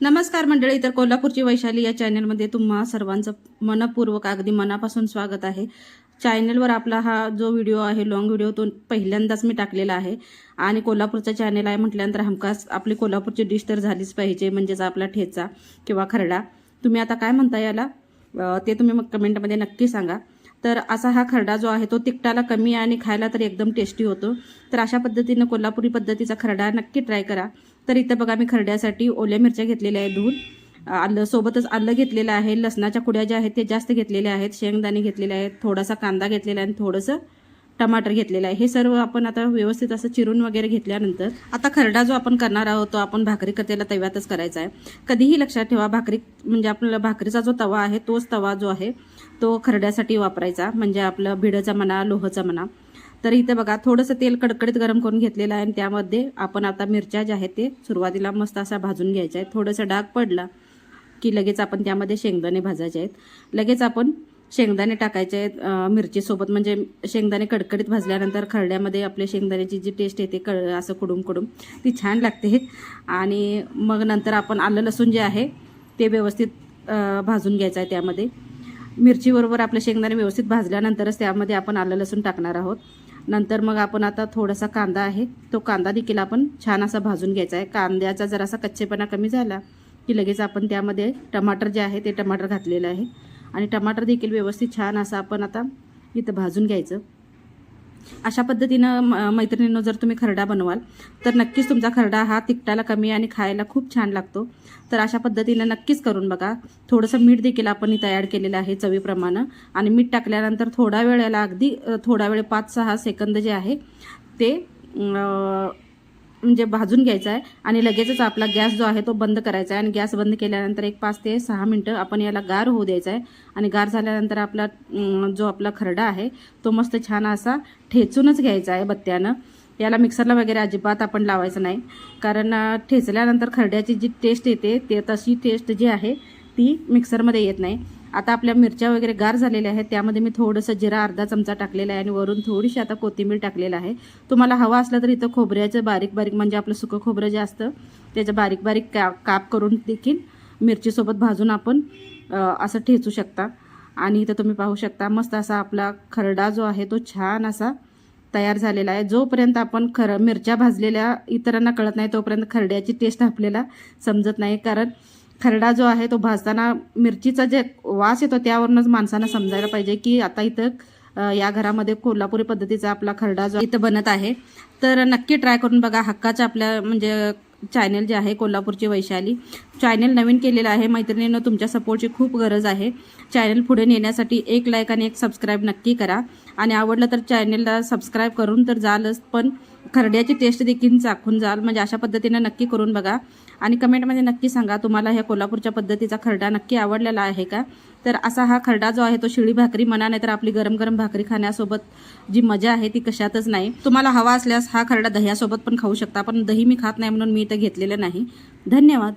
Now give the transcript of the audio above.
नमस्कार मंडळी तर कोल्हापूरची वैशाली या चॅनलमध्ये तुम्हा सर्वांचं मनपूर्वक अगदी मनापासून स्वागत आहे. चॅनलवर आपला हा जो व्हिडिओ आहे लॉंग व्हिडिओ तो पहिल्यांदाच मी टाकलेला आहे. आणि कोल्हापूरचा चॅनल आहे म्हटल्यानंतर हमखास आपली कोल्हापूरची डिश तर झालीच पाहिजे म्हणजेच आपला ठेचा किंवा खरडा. तुम्ही आता काय म्हणता याला? ते तुम्ही मग कमेंटमध्ये नक्की सांगा. तर असा हा खरडा जो आहे तो तिखटाला कमी आणि खायला तर एकदम टेस्टी होतो. तर अशा पद्धतीनं कोल्हापुरी पद्धतीचा खरडा नक्की ट्राय करा. तर इथं बघा मी खरड्यासाठी ओल्या मिरच्या घेतलेल्या आहेत धुवून आलं सोबतच आलं घेतलेलं आहे लसणाच्या कुड्या ज्या आहेत ते जास्त घेतलेल्या आहेत शेंगदाणे घेतलेले आहेत थोडासा कांदा घेतलेला आहे आणि थोडंसं टमाटर घेतलेलं आहे. हे सर्व आपण आता व्यवस्थित असं चिरून वगैरे घेतल्यानंतर आता खरडा जो आपण करणार आहोत तो आपण भाकरी कथेला तव्यातच करायचा आहे. कधीही लक्षात ठेवा भाकरी म्हणजे आपल्याला भाकरीचा जो तवा आहे तोच तवा जो आहे तो खरड्यासाठी वापरायचा. म्हणजे आपलं भिडचा म्हणा लोहचा म्हणा. तर इथे बघा थोडंसं तेल कडकडीत गरम करून घेतलेलं आहे आणि त्यामध्ये आपण आता मिरच्या ज्या आहेत ते सुरुवातीला मस्त असा भाजून घ्यायच्या आहेत. थोडंसं डाग पडला की लगेच आपण त्यामध्ये शेंगदाणे भाजायचे आहेत. लगेच आपण शेंगदाणे टाकायचे आहेत मिरचीसोबत. म्हणजे शेंगदाणे कडकडीत भाजल्यानंतर खरड्यामध्ये आपल्या शेंगदाण्याची जी टेस्ट येते कळ असं कुडूम कुडूम ती छान लागते. आणि मग नंतर आपण आलं लसूण जे आहे ते व्यवस्थित भाजून घ्यायचं आहे त्यामध्ये. मिरचीबरोबर आपले शेंगदाणे व्यवस्थित भाजल्यानंतरच त्यामध्ये आपण आलं लसूण टाकणार आहोत. नंतर मग आपण आता थोडासा कांदा आहे तो कांदा देखील आपण छान असा भाजून घ्यायचा आहे. कांद्याचा जरासा कच्चेपणा कमी झाला की लगेच आपण त्यामध्ये टमाटर जे आहे ते टमाटर घातलेलं आहे. आणि टमाटर देखील व्यवस्थित छान असं आपण आता इथं भाजून घ्यायचं. अशा पद्धतीनं म- मैत्रिणींनो जर तुम्ही खरडा बनवाल तर नक्कीच तुमचा खरडा हा तिखटाला कमी आणि खायला खूप छान लागतो. तर अशा पद्धतीनं नक्कीच करून बघा. थोडंसं मीठ देखील आपण तयार केलेलं आहे चवीप्रमाणे. आणि मीठ टाकल्यानंतर थोडा वेळेला अगदी थोडा वेळ पाच सहा सेकंद जे आहे ते म्हणजे भाजून घ्यायचा आहे आणि लगेचच आपला गॅस जो आहे तो बंद करायचा आहे. आणि गॅस बंद केल्यानंतर एक पाच ते सहा मिनटं आपण याला गार होऊ द्यायचा आहे. आणि गार झाल्यानंतर आपला जो आपला खरडा आहे तो मस्त छान असा ठेचूनच घ्यायचा आहे बत्त्यानं. याला मिक्सरला वगैरे अजिबात आपण लावायचं नाही. कारण ठेचल्यानंतर खरड्याची जी टेस्ट येते ते तशी टेस्ट जी आहे ती मिक्सरमध्ये येत नाही. आता आपल्या मिरच्या वगैरे गार झालेल्या आहेत त्यामध्ये मी थोडंसं जिरा अर्धा चमचा टाकलेला आहे आणि वरून थोडीशी आता कोथिंबीर टाकलेलं आहे. तुम्हाला हवा असलं तर इथं खोबऱ्याचं बारीक बारीक म्हणजे आपलं सुकं खोबरं जे असतं त्याचं बारीक बारीक का काप करून देखील मिरचीसोबत भाजून आपण असं ठेचू शकता. आणि इथं तुम्ही पाहू शकता मस्त असा आपला खरडा जो आहे तो छान असा तयार झालेला आहे. जोपर्यंत आपण खर मिरच्या भाजलेल्या इतरांना कळत नाही तोपर्यंत खरड्याची टेस्ट आपल्याला समजत नाही. कारण खरडा जो आहे तो भाजताना मिरचीचा जे वास येतो त्यावरूनच माणसांना समजायला पाहिजे की आता इथं या घरामध्ये कोल्हापुरी पद्धतीचा आपला खरडा जो इथं बनत आहे. तर नक्की ट्राय करून बघा. हक्काच्या आपल्या म्हणजे चॅनल जे आहे कोल्हापूरची वैशाली. चॅनल नवीन केलेलं आहे मैत्रिणींना तुमच्या सपोर्टची खूप गरज आहे. चॅनल पुढे नेण्यासाठी एक लाईक आणि एक सबस्क्राईब नक्की करा. आणि आवडलं तर चॅनलला सबस्क्राईब करून तर जालच पण खरड्याची टेस्ट देखील चाखून जाल. म्हणजे अशा पद्धतीनं नक्की करून बघा. आणि कमेंटमध्ये नक्की सांगा तुम्हाला ह्या कोल्हापूरच्या पद्धतीचा खरडा नक्की आवडलेला आहे का? तर असा हा खरडा जो आहे तो शिळी भाकरी म्हणा नाही तर आपली गरम गरम भाकरी खाण्यासोबत जी मजा आहे ती कशातच नाही. तुम्हाला हवा असल्यास हा खरडा दह्यासोबत पण खाऊ शकता पण दही मी खात नाही म्हणून मी इथं घेतलेलं नाही. धन्यवाद.